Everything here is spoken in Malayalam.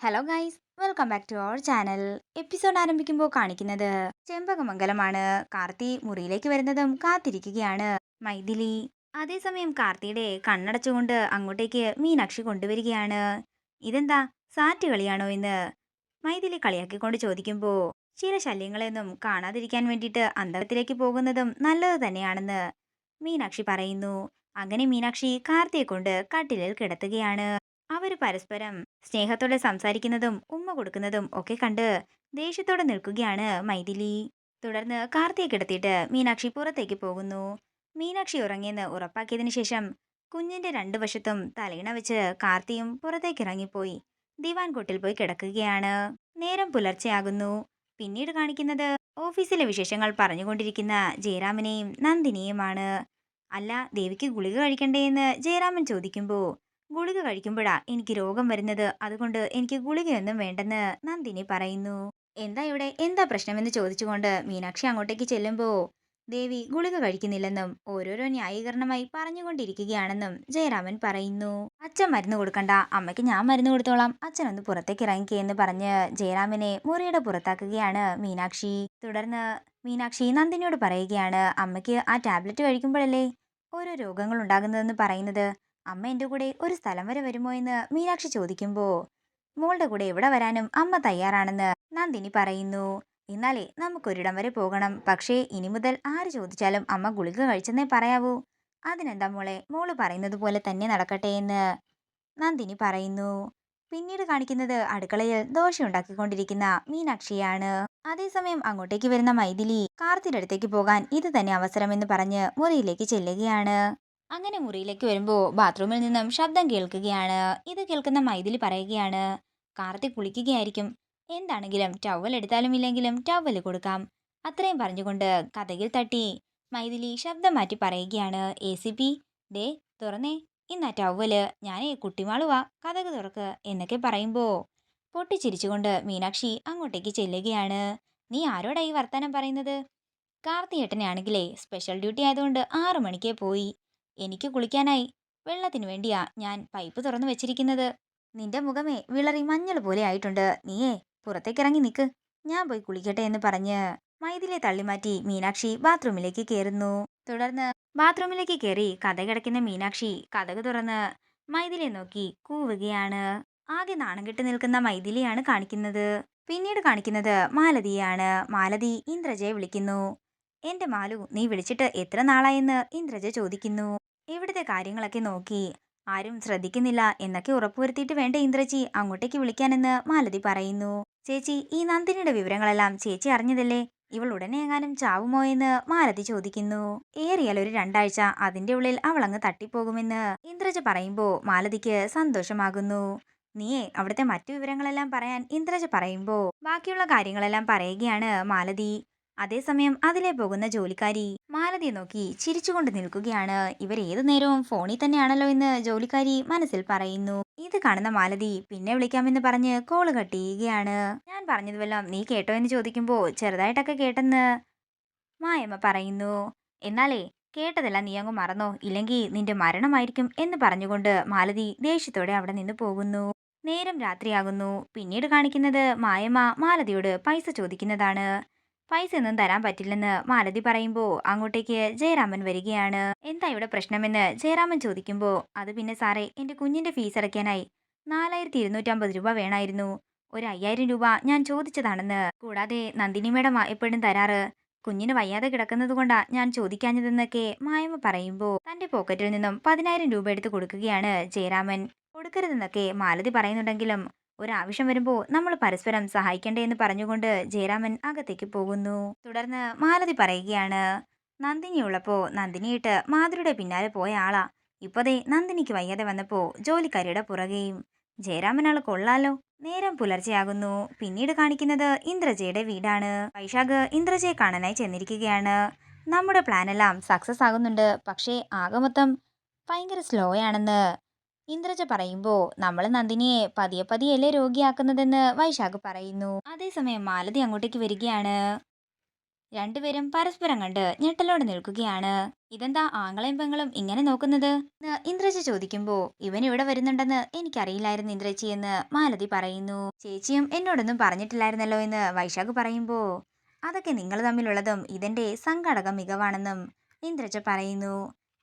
Hello guys welcome back to our channel episode ആരംഭിക്കുമ്പോൾ കാണിക്കുന്നത് ചെമ്പകമംഗലമാണ്. കാർത്തി മുറിയിലേക്ക് വരുന്നതും കാത്തിരിക്കുകയാണ്. മൈഥിലി. അതേസമയം കാർത്തിയുടെ കണ്ണടച്ചുകൊണ്ട് അങ്ങോട്ടേക്ക് മീനാക്ഷി കൊണ്ടുവരികയാണ്. ഇതെന്താ സാറ്റ് കളിയാണോ എന്ന് മൈഥിലി കളിയാക്കിക്കൊണ്ട് ചോദിക്കുമ്പോൾ ചില ശല്യങ്ങളെയൊന്നും കാണാതിരിക്കാൻ വേണ്ടിയിട്ട് അന്തരത്തിലേക്ക് പോകുന്നതും നല്ലത് തന്നെയാണെന്ന് മീനാക്ഷി പറയുന്നു. അങ്ങനെ മീനാക്ഷി കാർത്തിയെ കൊണ്ട് കട്ടിലിൽ കിടത്തുകയാണ്. അവർ പരസ്പരം സ്നേഹത്തോടെ സംസാരിക്കുന്നതും ഉമ്മ കൊടുക്കുന്നതും ഒക്കെ കണ്ട് ദേഷ്യത്തോടെ നിൽക്കുകയാണ് മൈഥിലി. തുടർന്ന് കാർത്തിയെ കിടത്തിയിട്ട് മീനാക്ഷി പുറത്തേക്ക് പോകുന്നു. മീനാക്ഷി ഉറങ്ങിയെന്ന് ഉറപ്പാക്കിയതിനു ശേഷം കുഞ്ഞിന്റെ രണ്ടു വശത്തും തലയിണ വെച്ച് കാർത്തിയും പുറത്തേക്ക് ഇറങ്ങിപ്പോയി. ദിവാൻ കൊട്ടിൽ പോയി കിടക്കുകയാണ്. നേരം പുലർച്ചെയാകുന്നു. പിന്നീട് കാണിക്കുന്നത് ഓഫീസിലെ വിശേഷങ്ങൾ പറഞ്ഞുകൊണ്ടിരിക്കുന്ന ജയറാമിനെയും നന്ദിനിയുമാണ്. അല്ല ദേവിക്ക് ഗുളിക കഴിക്കണ്ടേ എന്ന് ജയറാമൻ ചോദിക്കുമ്പോൾ ഗുളിക കഴിക്കുമ്പോഴാ എനിക്ക് രോഗം വരുന്നത്. അതുകൊണ്ട് എനിക്ക് ഗുളികയൊന്നും വേണ്ടെന്ന് നന്ദിനി പറയുന്നു. എന്താ ഇവിടെ? എന്താ പ്രശ്നമെന്ന് ചോദിച്ചുകൊണ്ട് മീനാക്ഷി അങ്ങോട്ടേക്ക് ചെല്ലുമ്പോൾ ദേവി ഗുളിക കഴിക്കുന്നില്ലെന്നും ഓരോരോ ന്യായീകരണമായി പറഞ്ഞുകൊണ്ടിരിക്കുകയാണെന്നും ജയരാമൻ പറയുന്നു. അച്ഛൻ മരുന്ന് കൊടുക്കണ്ട. അമ്മയ്ക്ക് ഞാൻ മരുന്ന് കൊടുത്തോളാം. അച്ഛൻ ഒന്ന് പുറത്തേക്ക് ഇറങ്ങിക്കെന്ന് പറഞ്ഞ് ജയരാമനെ മുറിയുടെ പുറത്താക്കുകയാണ് മീനാക്ഷി. തുടർന്ന് മീനാക്ഷി നന്ദിനിയോട് പറയുകയാണ് അമ്മയ്ക്ക് ആ ടാബ്ലറ്റ് കഴിക്കുമ്പോഴല്ലേ ഓരോ രോഗങ്ങൾ ഉണ്ടാകുന്നതെന്ന് പറയുന്നത്? അമ്മ എന്റെ കൂടെ ഒരു സ്ഥലം വരെ വരുമോ എന്ന് മീനാക്ഷി ചോദിക്കുമ്പോൾ മോളുടെ കൂടെ എവിടെ വരാനും അമ്മ തയ്യാറാണെന്ന് നന്ദിനി പറയുന്നു. എന്നാലേ നമുക്കൊരിടം വരെ പോകണം. പക്ഷേ ഇനി മുതൽ ആര് ചോദിച്ചാലും അമ്മ ഗുളിക കഴിച്ചെന്നേ പറയാവൂ. അതിനെന്താ മോളെ മോൾ പറയുന്നത് പോലെ തന്നെ നടക്കട്ടെ എന്ന് നന്ദിനി പറയുന്നു. പിന്നീട് കാണിക്കുന്നത് അടുക്കളയിൽ ദോശ ഉണ്ടാക്കിക്കൊണ്ടിരിക്കുന്ന മീനാക്ഷിയാണ്. അതേസമയം അങ്ങോട്ടേക്ക് വരുന്ന മൈഥിലി കാർത്തിന്റെ അടുത്തേക്ക് പോകാൻ ഇത് തന്നെ അവസരമെന്ന് പറഞ്ഞ് മുറിയിലേക്ക് ചെല്ലുകയാണ്. അങ്ങനെ മുറിയിലേക്ക് വരുമ്പോൾ ബാത്റൂമിൽ നിന്നും ശബ്ദം കേൾക്കുകയാണ്. ഇത് കേൾക്കുന്ന മൈഥിലി പറയുകയാണ് കാർത്തി കുളിക്കുകയായിരിക്കും. എന്താണെങ്കിലും ടവൽ എടുത്താലും ഇല്ലെങ്കിലും ടവൽ കൊടുക്കാം. അത്രയും പറഞ്ഞുകൊണ്ട് കഥകിൽ തട്ടി മൈഥിലി ശബ്ദം മാറ്റി പറയുകയാണ്. എ സി പി ദേ തുറന്നേ. ഇന്നാ ടവൽ ഞാനേ കുട്ടിമാളുവാ കഥക് തുറക്ക് എന്നൊക്കെ പറയുമ്പോൾ പൊട്ടിച്ചിരിച്ചുകൊണ്ട് മീനാക്ഷി അങ്ങോട്ടേക്ക് ചെല്ലുകയാണ്. നീ ആരോടാ ഈ വർത്തമാനം പറയുന്നത്? കാർത്തിയേട്ടനാണെങ്കിലേ സ്പെഷ്യൽ ഡ്യൂട്ടി ആയതുകൊണ്ട് ആറു മണിക്കേ പോയി. എനിക്ക് കുളിക്കാനായി. വെള്ളത്തിനു വേണ്ടിയാ ഞാൻ പൈപ്പ് തുറന്നു വെച്ചിരിക്കുന്നത്. നിന്റെ മുഖമേ വിളറി മഞ്ഞൾ പോലെ ആയിട്ടുണ്ട്. നീയേ പുറത്തേക്കിറങ്ങി നിൽക്ക് ഞാൻ പോയി കുളിക്കട്ടെ എന്ന് പറഞ്ഞ് മൈതിലെ തള്ളിമാറ്റി മീനാക്ഷി ബാത്റൂമിലേക്ക് കയറുന്നു തുടർന്ന് ബാത്റൂമിലേക്ക് കയറി കഥ കിടക്കുന്ന മീനാക്ഷി കഥക് തുറന്ന് മൈതിലെ നോക്കി കൂവുകയാണ്. ആകെ നാണം കെട്ട് നിൽക്കുന്ന മൈഥിലിയാണ് കാണിക്കുന്നത്. പിന്നീട് കാണിക്കുന്നത് മാലതിയാണ് മാലതി ഇന്ദ്രജയെ വിളിക്കുന്നു. എന്റെ മാലു നീ വിളിച്ചിട്ട് എത്ര നാളായെന്ന്? ഇന്ദ്രജ ചോദിക്കുന്നു. ഇവിടുത്തെ കാര്യങ്ങളൊക്കെ നോക്കി. ആരും ശ്രദ്ധിക്കുന്നില്ല എന്നൊക്കെ ഉറപ്പുവരുത്തിയിട്ട് വേണ്ട ഇന്ദ്രജി അങ്ങോട്ടേക്ക് വിളിക്കാനെന്ന് മാലതി പറയുന്നു. ചേച്ചി ഈ നന്ദിനിയുടെ വിവരങ്ങളെല്ലാം ചേച്ചി അറിഞ്ഞതല്ലേ? ഇവൾ ഉടനെ എങ്ങാനും ചാവുമോ എന്ന് മാലതി ചോദിക്കുന്നു. ഏറിയാൽ ഒരു രണ്ടാഴ്ച അതിന്റെ ഉള്ളിൽ അവൾ അങ്ങ് തട്ടിപ്പോകുമെന്ന് ഇന്ദ്രജ പറയുമ്പോൾ മാലതിക്ക് സന്തോഷമാകുന്നു. നീയെ അവിടുത്തെ മറ്റു വിവരങ്ങളെല്ലാം പറയാൻ ഇന്ദ്രജ പറയുമ്പോൾ ബാക്കിയുള്ള കാര്യങ്ങളെല്ലാം പറയുകയാണ് മാലതി. അതേസമയം അതിലെ പോകുന്ന ജോലിക്കാരി മാലതിയെ നോക്കി ചിരിച്ചുകൊണ്ട് നിൽക്കുകയാണ്. ഇവർ ഏതു നേരവും ഫോണിൽ തന്നെയാണല്ലോ എന്ന് ജോലിക്കാരി മനസ്സിൽ പറയുന്നു. ഇത് കാണുന്ന മാലതി പിന്നെ വിളിക്കാമെന്ന് പറഞ്ഞ് കോൾ കട്ട് ചെയ്യുകയാണ്. ഞാൻ പറഞ്ഞതുവല്ലോ നീ കേട്ടോ എന്ന് ചോദിക്കുമ്പോൾ ചെറുതായിട്ടൊക്കെ കേട്ടെന്ന് മായമ്മ പറയുന്നു. എന്നാലേ കേട്ടതെല്ലാം നീ അങ്ങ് മറന്നോ? ഇല്ലെങ്കിൽ നിന്റെ മരണമായിരിക്കും എന്ന് പറഞ്ഞുകൊണ്ട് മാലതി ദേഷ്യത്തോടെ അവിടെ നിന്ന് പോകുന്നു. നേരം രാത്രിയാകുന്നു. പിന്നീട് കാണിക്കുന്നത് മായമ്മ മാലതിയോട് പൈസ ചോദിക്കുന്നതാണ്. പൈസ ഒന്നും തരാൻ പറ്റില്ലെന്ന് മാലതി പറയുമ്പോൾ അങ്ങോട്ടേക്ക് ജയരാമൻ വരികയാണ്. എന്താ ഇവിടെ പ്രശ്നമെന്ന് ജയരാമൻ ചോദിക്കുമ്പോൾ അത് പിന്നെ സാറേ എന്റെ കുഞ്ഞിന്റെ ഫീസ് അടയ്ക്കാനായി നാലായിരത്തി ഇരുന്നൂറ്റമ്പത് രൂപ വേണമായിരുന്നു ഒരു അയ്യായിരം രൂപ ഞാൻ ചോദിച്ചതാണെന്ന്. കൂടാതെ നന്ദിനി മേഡം എപ്പോഴും തരാറ്. കുഞ്ഞിന് വയ്യാതെ കിടക്കുന്നത് കൊണ്ടാ ഞാൻ ചോദിക്കാഞ്ഞതെന്നൊക്കെ മായമ്മ പറയുമ്പോൾ തന്റെ പോക്കറ്റിൽ നിന്നും പതിനായിരം രൂപ എടുത്ത് കൊടുക്കുകയാണ് ജയരാമൻ. കൊടുക്കരുതെന്നൊക്കെ മാലതി പറയുന്നുണ്ടെങ്കിലും ഒരാവശ്യം വരുമ്പോൾ നമ്മൾ പരസ്പരം സഹായിക്കണ്ടേ എന്ന് പറഞ്ഞുകൊണ്ട് ജയരാമൻ അകത്തേക്ക് പോകുന്നു. തുടർന്ന് മാലതി പറയുകയാണ് നന്ദിനി ഉള്ളപ്പോ നന്ദിനിയിട്ട് മാധുരിയുടെ പിന്നാലെ പോയ ആളാ. ഇപ്പതേ നന്ദിനിക്ക് വയ്യാതെ വന്നപ്പോൾ ജോലിക്കാരിയുടെ പുറകെയും. ജയരാമൻ ആൾ കൊള്ളാലോ. നേരം പുലർച്ചെയാകുന്നു. പിന്നീട് കാണിക്കുന്നത് ഇന്ദ്രജയുടെ വീടാണ്. വൈശാഖ് ഇന്ദ്രജയെ കാണാനായി ചെന്നിരിക്കുകയാണ്. നമ്മുടെ പ്ലാനെല്ലാം സക്സസ് ആകുന്നുണ്ട്. പക്ഷേ ആകെ മൊത്തം ഭയങ്കര സ്ലോ ആണെന്ന് ഇന്ദ്രജ പറയുമ്പോൾ നമ്മൾ നന്ദിനിയെ പതിയെ പതിയല്ലേ രോഗിയാക്കുന്നതെന്ന് വൈശാഖ് പറയുന്നു. അതേസമയം മാലതി അങ്ങോട്ടേക്ക് വരികയാണ്. രണ്ടുപേരും പരസ്പരം കണ്ട് ഞെട്ടലോടെ നിൽക്കുകയാണ്. ഇതെന്താ ആങ്ങളെയും പെങ്ങളും ഇങ്ങനെ നോക്കുന്നത്? ഇന്ദ്രജ ചോദിക്കുമ്പോ ഇവൻ ഇവിടെ വരുന്നുണ്ടെന്ന് എനിക്കറിയില്ലായിരുന്നു ഇന്ദ്രജി എന്ന് മാലതി പറയുന്നു. ചേച്ചിയും എന്നോടൊന്നും പറഞ്ഞിട്ടില്ലായിരുന്നല്ലോ എന്ന് വൈശാഖ് പറയുമ്പോ അതൊക്കെ നിങ്ങൾ തമ്മിലുള്ളതും ഇതിന്റെ സംഘടക മികവാണെന്നും ഇന്ദ്രജ പറയുന്നു.